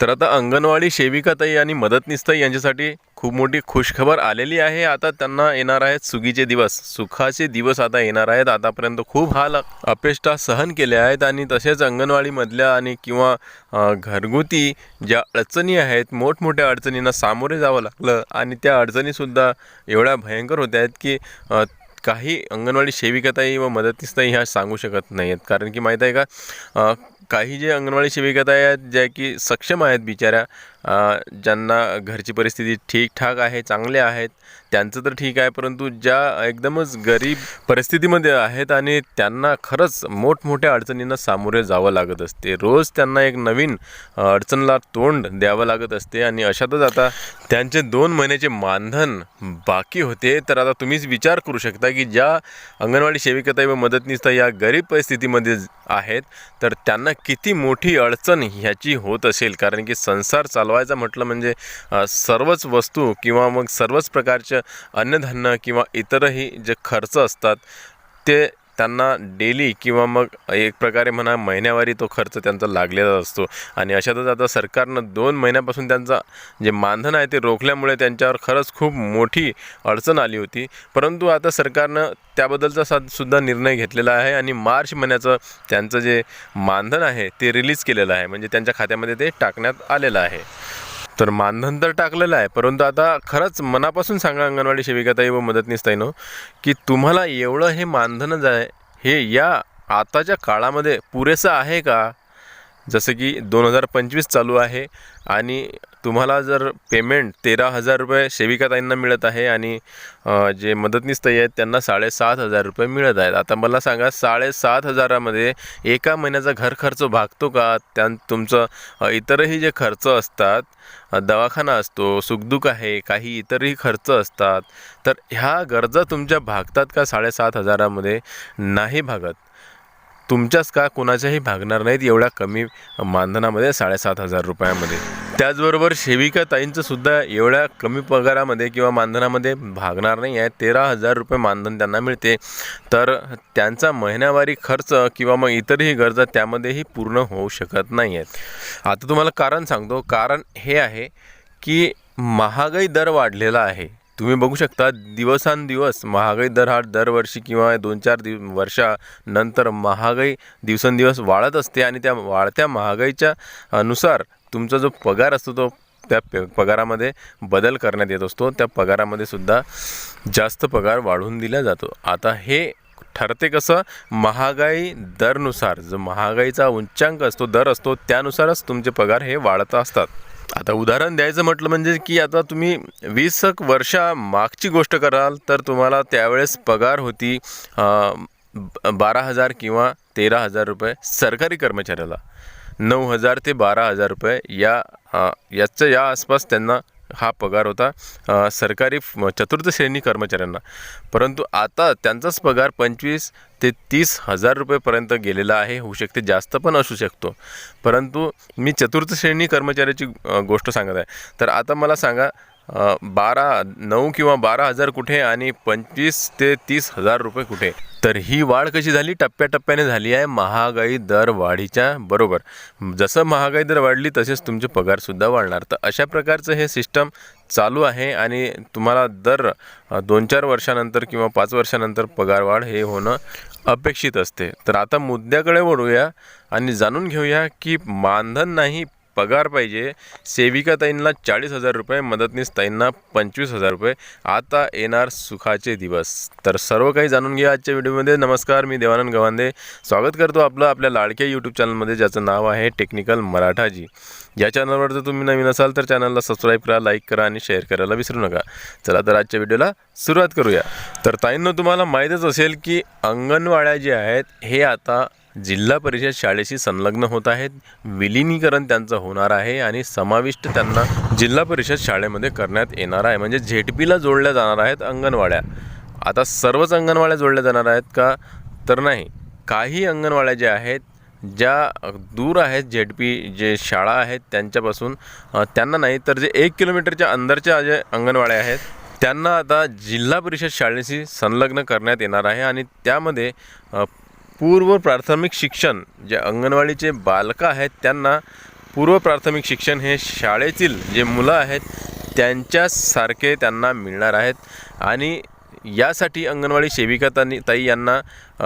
तर आता अंगणवाडी सेविकाताई आणि मदतनीसताई यांच्यासाठी खूप मोठी खुशखबर आलेली आहे. आता त्यांना येणार आहेत सुगीचे दिवस. सुखाचे दिवस आता येणार आहेत. आतापर्यंत खूप हाल अपेष्टा सहन केल्या आहेत आणि तसेच अंगणवाडीमधल्या आणि किंवा घरगुती ज्या अडचणी आहेत मोठमोठ्या अडचणींना सामोरे जावं लागलं आणि त्या अडचणीसुद्धा एवढ्या भयंकर होत्या आहेत की काही अंगणवाडी सेविकाताई व मदतनीसताई ह्या सांगू शकत नाही आहेत कारण की माहीत आहे का काही जे अंगणवाडी सेविका आहेत ज्या की सक्षम आहेत बिचाऱ्या ज्यांना घरची परिस्थिती ठीकठाक आहे चांगले आहेत त्यांचं तर ठीक आहे परंतु ज्या एकदमच गरीब परिस्थितीमध्ये आहेत आणि त्यांना खरंच मोठमोठ्या अडचणींना सामोरे जावं लागत असते. रोज त्यांना एक नवीन अडचणला तोंड द्यावं लागत असते आणि अशातच आता त्यांचे दोन महिन्याचे मानधन बाकी होते. तर आता तुम्हीच विचार करू शकता की ज्या अंगणवाडी सेविकता व मदतनीसताई या गरीब परिस्थितीमध्ये आहेत तर त्यांना किती मोठी अडचण ह्याची होत असेल? कारण की संसार चालवा चालवायचा म्हटलं म्हणजे सर्वच वस्तू किंवा मग सर्वच प्रकारचं अन्नधान्य किंवा इतरही जे खर्च असतात ते त्यांना डेली किंवा मग एक प्रकारे म्हणा महिन्यावारी तो खर्च त्यांचा लागलेला असतो. आणि अशातच आता सरकारनं दोन महिन्यापासून त्यांचा जे मानधन आहे ते रोखल्यामुळे त्यांच्यावर खरंच खूप मोठी अडचण आली होती. परंतु आता सरकारनं त्याबद्दलचा सा सुद्धा निर्णय घेतलेला आहे आणि मार्च महिन्याचं त्यांचं जे मानधन आहे ते रिलीज केलेलं आहे. म्हणजे त्यांच्या खात्यामध्ये ते टाकण्यात आलेलं आहे. तर मानधन तर टाकलेलं आहे परंतु आता खरंच मनापासून सांगा अंगणवाडी सेविकाताई व मदतनीसताईनं की तुम्हाला एवढं हे मानधनच आहे हे या आताच्या काळामध्ये पुरेसं आहे का? जसं की दोन हजार पंचवीस चालू आहे आणि तुम्हाला जर पेमेंट तेरा हजार रुपये सेविकाताईंना मिळत आहे आणि जे जे मदतनीसताई आहेत त्यांना साडेसात हजार रुपये मिळत आहेत. आता मला सांगा साडेसात हजारामध्ये एका महिन्याचा घर खर्च भागतो का? त्यां तुमचं इतरही जे खर्च असतात दवाखाना असतो सुखदुःख आहे काही इतरही खर्च असतात तर ह्या गरजा तुमच्या भागतात का साडेसात हजारामध्ये? नाही भागत. तुमच्याच का कोणाच्याही भागणार नाहीत एवढ्या कमी मानधनामध्ये साडेसात हजार रुपयामध्ये. त्याचबरोबर सेविका ताईंचं सुद्धा एवढ्या कमी पगारामध्ये किंवा मानधनामध्ये भागणार नाही आहे. तेरा हजार रुपये मानधन त्यांना मिळते. तर त्यांचा महिन्यावारी खर्च किंवा मग इतरही गरजा त्यामध्येही पूर्ण होऊ शकत नाही आहेत. आता तुम्हाला कारण सांगतो. कारण हे आहे की महागाई दर वाढलेला आहे. तुम्ही बघू शकता दिवसांदिवस महागाई दर हा दरवर्षी किंवा दोन चार दिव वर्षानंतर महागाई दिवसेंदिवस वाढत असते आणि त्या वाढत्या महागाईच्या अनुसार तुमचा जो पगार असतो तो त्या प पगारामध्ये बदल करण्यात येत असतो. त्या पगारामध्ये सुद्धा जास्त पगार वाढवून दिला जातो. आता हे ठरते कसं महागाई दरनुसार जो महागाईचा उच्चांक असतो दर असतो त्यानुसारच तुमचे पगार हे वाढत असतात. आता उदाहरण द्यायचं म्हटलं म्हणजे की आता तुम्ही वीस एक वर्षा मागची गोष्ट कराल तर तुम्हाला त्यावेळेस पगार होती बारा हजार किंवा तेरा हजार रुपये सरकारी कर्मचाऱ्याला. नऊ हजार ते बारा हजार रुपये या याचं या आसपास त्यांना हा पगार होता सरकारी चतुर्थ श्रेणी कर्मचाऱ्यांना. परंतु आता त्यांचाच पगार पंचवीस ते तीस हजार रुपयेपर्यंत गेलेला आहे होऊ शकते जास्त पण असू शकतो. परंतु मी चतुर्थ श्रेणी कर्मचाऱ्याची गोष्ट सांगत आहे. तर आता मला सांगा बारा नऊ किंवा बारा हजार कुठे आणि पंचवीस ते तीस हजार रुपये कुठे? तर ही वाढ कशी झाली? टप्प्याटप्प्याने झाली आहे महागाई दर वाढीच्या बरोबर. जसं महागाई दर वाढली तसेच तुमचे पगारसुद्धा वाढणार. तर अशा प्रकारचं हे सिस्टम चालू आहे आणि तुम्हाला दर दोन चार वर्षानंतर किंवा पाच वर्षानंतर पगारवाढ हे होणं अपेक्षित असते. तर आता मुद्द्याकडे वळूया आणि जाणून घेऊया की मानधन नाही पगार पाहिजे. सेविका ताईंना चाळीस हजार रुपये मदतनीस ताईंना पंचवीस हजार रुपये. आता येणार सुखाचे दिवस. तर सर्व काही जाणून घ्या आजच्या व्हिडिओमध्ये. नमस्कार मी देवानंद गवांदे स्वागत करतो आपलं आपल्या लाडक्या यूट्यूब चॅनलमध्ये ज्याचं नाव आहे टेक्निकल मराठाजी. या चॅनलवर जर तुम्ही नवीन असाल तर चॅनलला सबस्क्राईब करा लाईक करा आणि शेअर करायला विसरू नका. चला तर आजच्या व्हिडिओला सुरुवात करूया. तर ताईंनो तुम्हाला माहीतच असेल की अंगणवाड्या जे आहेत हे आता जिल्हा परिषद शाळेशी संलग्न होत आहेत. विलिनीकरण त्यांचं होणार आहे आणि समाविष्ट त्यांना जिल्हा परिषद शाळेमध्ये करण्यात येणार आहे. म्हणजे झेडपीला जोडल्या जाणार आहेत अंगणवाड्या. आता सर्वच अंगणवाड्या जोडल्या जाणार आहेत का? तर नाही. काही अंगणवाड्या ज्या आहेत ज्या दूर आहेत झेड पी जे शाळा आहेत त्यांच्यापासून त्यांना नाही तर जे एक किलोमीटरच्या अंदरच्या जे अंगणवाड्या आहेत त्यांना आता जिल्हा परिषद शाळेशी संलग्न करण्यात येणार आहे आणि त्यामध्ये पूर्व प्राथमिक शिक्षण जे अंगणवाडीचे बालकं आहेत त्यांना पूर्व प्राथमिक शिक्षण हे शाळेतील जे मुलं आहेत त्यांच्यासारखे त्यांना मिळणार आहेत. आणि यासाठी अंगणवाडी सेविका ताई यांना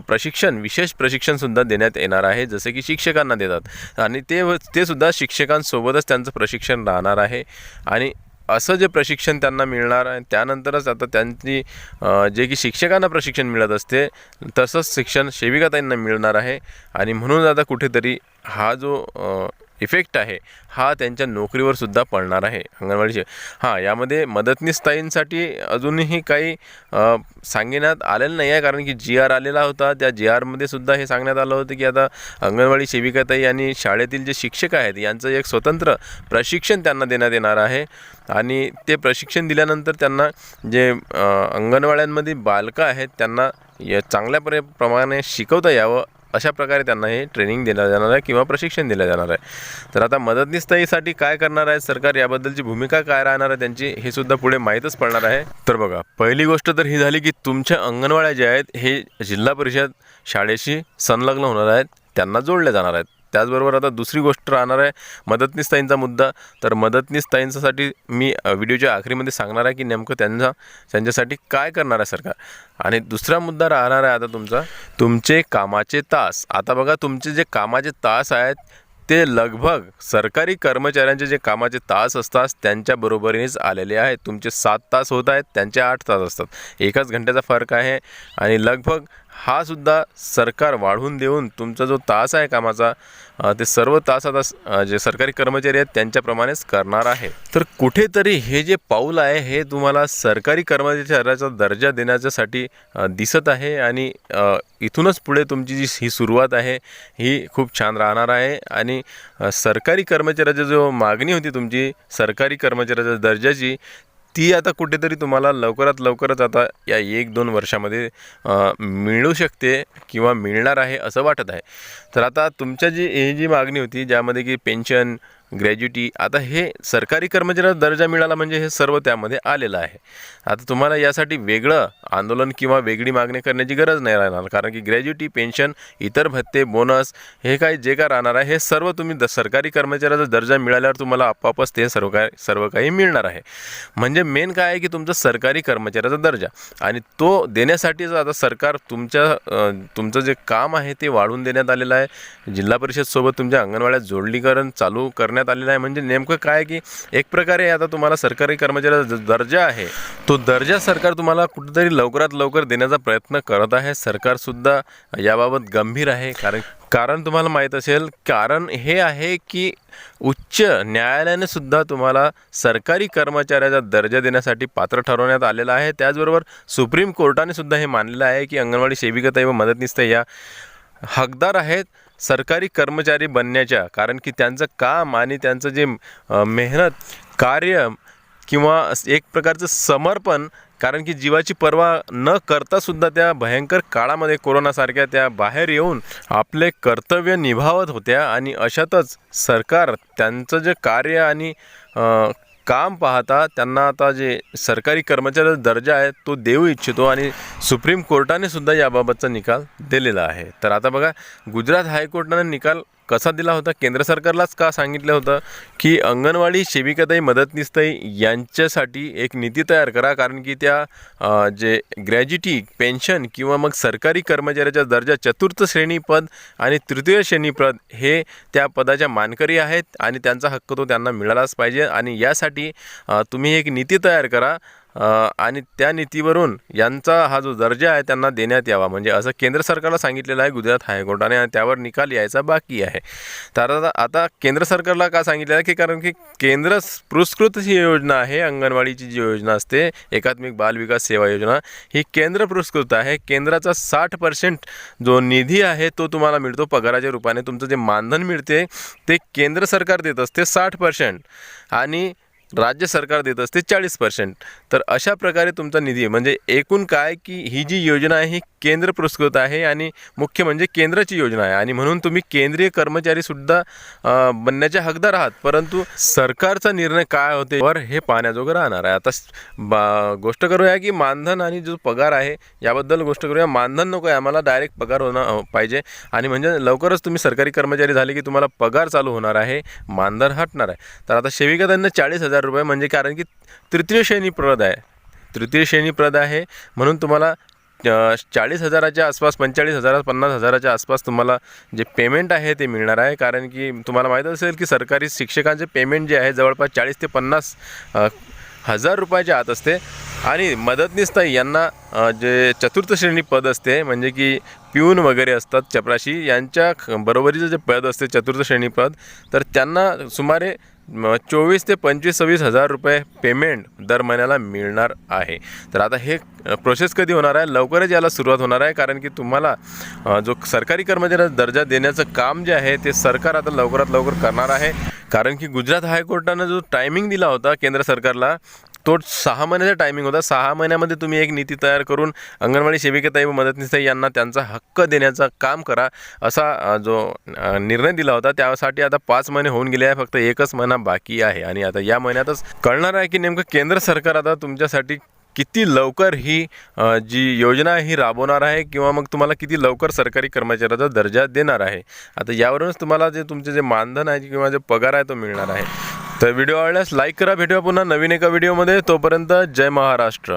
प्रशिक्षण विशेष प्रशिक्षणसुद्धा देण्यात येणार आहे जसे की शिक्षकांना देतात. आणि ते व- ते सुद्धा शिक्षकांसोबतच त्यांचं प्रशिक्षण राहणार आहे. आणि असं जे प्रशिक्षण त्यांना मिळणार आहे त्यानंतरच आता त्यांची जे की शिक्षकांना प्रशिक्षण मिळत असते तसंच शिक्षण सेविकाताईंना मिळणार आहे. आणि म्हणून आता कुठेतरी हा जो इफेक्ट आहे. हा त्यांच्या नोकरीवर सुद्धा पडणार आहे. अंगणवाडीचे. हां यामध्ये मदतनीस अजूनही काही सांगण्यात आलेलं नाही आहे. कारण की जी आर आलेला होता. त्या जी आरमध्ये सुद्धा हे सांगण्यात आलं होतं की आता अंगणवाडी सेविकाताई आणि शाळेतील जे शिक्षक आहेत यांचं एक स्वतंत्र प्रशिक्षण त्यांना देण्यात येणार आहे. आणि ते प्रशिक्षण दिल्यानंतर त्यांना जे अंगणवाड्यांमध्ये बालकं आहेत त्यांना या चांगल्या प्र प्रमाणे शिकवता यावं अशा प्रकारे त्यांना हे ट्रेनिंग दिलं जाणार आहे किंवा प्रशिक्षण दिलं जाणार आहे. तर आता मदतनीसताईसाठी काय करणार आहे सरकार याबद्दलची भूमिका काय राहणार आहे त्यांची हे सुद्धा पुढे माहीतच पडणार आहे. तर बघा पहिली गोष्ट तर ही झाली की तुमच्या अंगणवाड्या ज्या आहेत हे जिल्हा परिषद शाळेशी संलग्न होणार आहेत त्यांना जोडल्या जाणार आहेत. त्याचबरोबर आता दुसरी गोष्ट राहणार आहे मदतनीसताईंचा मुद्दा. तर मदतनीसताईंसाठी मी व्हिडिओच्या आखरीमध्ये सांगणार आहे की नेमकं त्यांचा त्यांच्यासाठी काय करणार आहे सरकार. आणि दुसरा मुद्दा राहणार आहे आता तुमचा तुमचे कामाचे तास. आता बघा तुमचे जे कामाचे तास आहेत ते लगभग सरकारी कर्मचाऱ्यांचे जे कामाचे तास असतात त्यांच्या बरोबरीनेच आलेले आहेत. तुमचे सात तास होत आहेत त्यांचे आठ तास असतात. एकाच घंट्याचा फरक आहे आणि लगभग हा सुद्धा सरकार वाढवून देऊन तुमचा जो तास आहे कामाचा ते सर्व तास आता जे सरकारी कर्मचारी आहेत त्यांच्याप्रमाणेच करणार आहे. तर कुठेतरी हे जे पाऊल आहे हे तुम्हाला सरकारी कर्मचाऱ्याचा दर्जा देण्याच्यासाठी दिसत आहे आणि इथूनच पुढे तुमची जी ही सुरुवात आहे ही खूप छान राहणार आहे. आणि सरकारी कर्मचाऱ्याची जो मागणी होती तुमची सरकारी कर्मचाऱ्याच्या दर्जाची ती आता कुठेतरी तुम्हाला लवकरात लवकरच आता या एक दोन वर्षामध्ये मिळू शकते किंवा मिळणार आहे असं वाटत आहे. तर आता तुमच्या जी ही जी मागणी होती ज्यामध्ये की पेन्शन ग्रॅज्युटी. आता हे सरकारी कर्मचाऱ्याला दर्जा मिळाला म्हणजे हे सर्व त्यामध्ये आलेलं आहे. आता तुम्हाला यासाठी वेगळं आंदोलन किंवा वेगळी मागणी करण्याची गरज नाही राहणार. कारण की ग्रॅज्युटी पेन्शन इतर भत्ते बोनस हे काय जे काय राहणार आहे हे सर्व तुम्ही द सरकारी कर्मचाऱ्याचा दर्जा मिळाल्यावर तुम्हाला आपोआपच ते सर्व काय सर्व काही मिळणार आहे. म्हणजे मेन काय आहे की तुमचा सरकारी कर्मचाऱ्याचा दर्जा. आणि तो देण्यासाठीच आता सरकार तुमच्या तुमचं जे काम आहे ते वाढवून देण्यात आलेलं आहे. जिल्हा परिषदसोबत तुमच्या अंगणवाड्यात जोडलीकरण चालू करण्यात आलेला आहे. म्हणजे नेमकं काय की एक प्रकारे आता तुम्हाला सरकारी कर्मचाऱ्याचा दर्जा आहे तो दर्जा सरकार तुम्हाला कुठेतरी लवकरात लवकर देण्याचा प्रयत्न करत आहे. सरकारसुद्धा याबाबत गंभीर आहे. कारण कारण तुम्हाला माहीत असेल कारण हे आहे की उच्च न्यायालयाने सुद्धा तुम्हाला सरकारी कर्मचाऱ्याचा दर्जा देण्यासाठी पात्र ठरवण्यात आलेलं आहे. त्याचबरोबर सुप्रीम कोर्टाने सुद्धा हे मानलेलं आहे की अंगणवाडी सेविकाताई व मदतनीसताई या हकदार आहेत सरकारी कर्मचारी बनण्याच्या कारण की त्यांचं काम आणि त्यांचं जे मेहनत कार्य किंवा एक प्रकारचं समर्पण कारण की जीवाची पर्वा न करता सुद्धा त्या भयंकर काळामध्ये कोरोनासारख्या त्या बाहेर येऊन आपले कर्तव्य निभावत होत्या आणि अशातच सरकार त्यांचं जे कार्य आणि काम पाहता त्यांना आता जे सरकारी कर्मचाऱ्याचा दर्जा आहे तो देऊ इच्छितो आणि सुप्रीम कोर्टाने सुद्धा याबाबतचा निकाल दिलेला आहे. तर आता बघा गुजरात हायकोर्टाने निकाल कसा दिला होता? केंद्र सरकारलाच का सांगितलं होतं की अंगणवाडी सेविकाताई मदतनीसताई यांच्यासाठी एक नीती तयार करा? कारण की त्या जे ग्रॅज्युटी पेन्शन किंवा मग सरकारी कर्मचाऱ्याचा दर्जा चतुर्थ श्रेणी पद आणि तृतीय श्रेणी पद हे त्या पदाच्या मानकरी आहेत आणि त्यांचा हक्क तो त्यांना मिळालाच पाहिजे. आणि यासाठी तुम्ही एक नीती तयार करा. आणि त्या नीतीवरून यांचा हा जो दर्जा आहे त्यांना देण्यात यावा. म्हणजे असं केंद्र सरकारला सांगितलेलं आहे गुजरात हायकोर्टाने आणि त्यावर निकाल यायचा बाकी आहे. तर आता आता केंद्र सरकारला का सांगितलेलं आहे की कारण की केंद्र पुरस्कृत ही योजना आहे अंगणवाडीची जी योजना असते एकात्मिक बाल विकास सेवा योजना ही केंद्र पुरस्कृत आहे. केंद्राचा साठ पर्सेंट जो निधी आहे तो तुम्हाला मिळतो पगाराच्या रूपाने. तुमचं जे मानधन मिळते ते केंद्र सरकार देत असते साठ पर्सेंट आणि राज्य सरकार देत असते चाळीस पर्सेंट तर अशा प्रकारे तुमचा निधी म्हणजे एकूण काय की ही जी योजना आहे ही केंद्र पुरस्कृत आहे आणि मुख्य म्हणजे केंद्राची योजना आहे. आणि म्हणून तुम्ही केंद्रीय कर्मचारीसुद्धा बनण्याच्या बनण्याचे हकदार आहात. परंतु सरकारचा निर्णय काय होते वर हे पाहण्याजोगं राहणार आहे. आता बा गोष्ट करूया की मानधन आणि जो पगार आहे याबद्दल गोष्ट करूया. मानधन नको आहे. आम्हाला डायरेक्ट पगार होणं पाहिजे. आणि म्हणजे लवकरच तुम्ही सरकारी कर्मचारी झाले की तुम्हाला पगार चालू होणार आहे. मानधन हटणार आहे. तर आता सेविका त्यांना चाळीस हजार हजार रुपये म्हणजे कारण की तृतीय श्रेणी प्रद आहे. तृतीय श्रेणी प्रद आहे. म्हणून तुम्हाला चाळीस हजाराच्या आसपास पंचेचाळीस हजार पन्नास हजाराच्या आसपास तुम्हाला जे पेमेंट आहे ते मिळणार आहे. कारण की तुम्हाला माहीत असेल की सरकारी शिक्षकांचे पेमेंट जे आहे जवळपास चाळीस ते पन्नास हजार रुपयाच्या आत असते. आणि मदतनीसताई यांना जे चतुर्थ श्रेणी पद असते म्हणजे की पिऊन वगैरे असतात चपराशी यांच्या ख- बरोबरीचं जे पद असते चतुर्थ श्रेणी पद तर त्यांना सुमारे चोवीस ते पंचवीस सव्वीस हजार रुपये पेमेंट दर महिन्याला मिळणार आहे. तर आता हे प्रोसेस कधी होणार आहे? लवकरच याला सुरुवात होणार आहे कारण की तुम्हाला जो सरकारी कर्मचाऱ्याचा दर्जा देण्याचं काम जे आहे ते सरकार आता लवकरात लवकर करणार आहे. कारण की गुजरात हायकोर्टानं जो टायमिंग दिला होता केंद्र सरकारला तो सहा महिन्याचा टायमिंग होता. सहा महिन्यामध्ये तुम्ही एक नीती तयार करून अंगणवाडी सेविकेताई व मदतनीसताई यांना त्यांचा हक्क देण्याचं काम करा असा जो निर्णय दिला होता. त्यासाठी आता पाच महिने होऊन गेले आहे. फक्त एकच महिना बाकी आहे. आणि आता या महिन्यातच कळणार आहे की नेमकं केंद्र सरकार आता तुमच्यासाठी किती लवकर ही जी योजना आहे ही राबवणार आहे किंवा मग तुम्हाला किती लवकर सरकारी कर्मचाऱ्याचा दर्जा देणार आहे. आता यावरूनच तुम्हाला जे तुमचे जे मानधन आहे किंवा जे पगार आहे तो मिळणार आहे. तर व्हिडिओ आवडल्यास लाईक करा. भेटूया पुन्हा नवीन एका व्हिडिओमध्ये. तोपर्यंत जय महाराष्ट्र.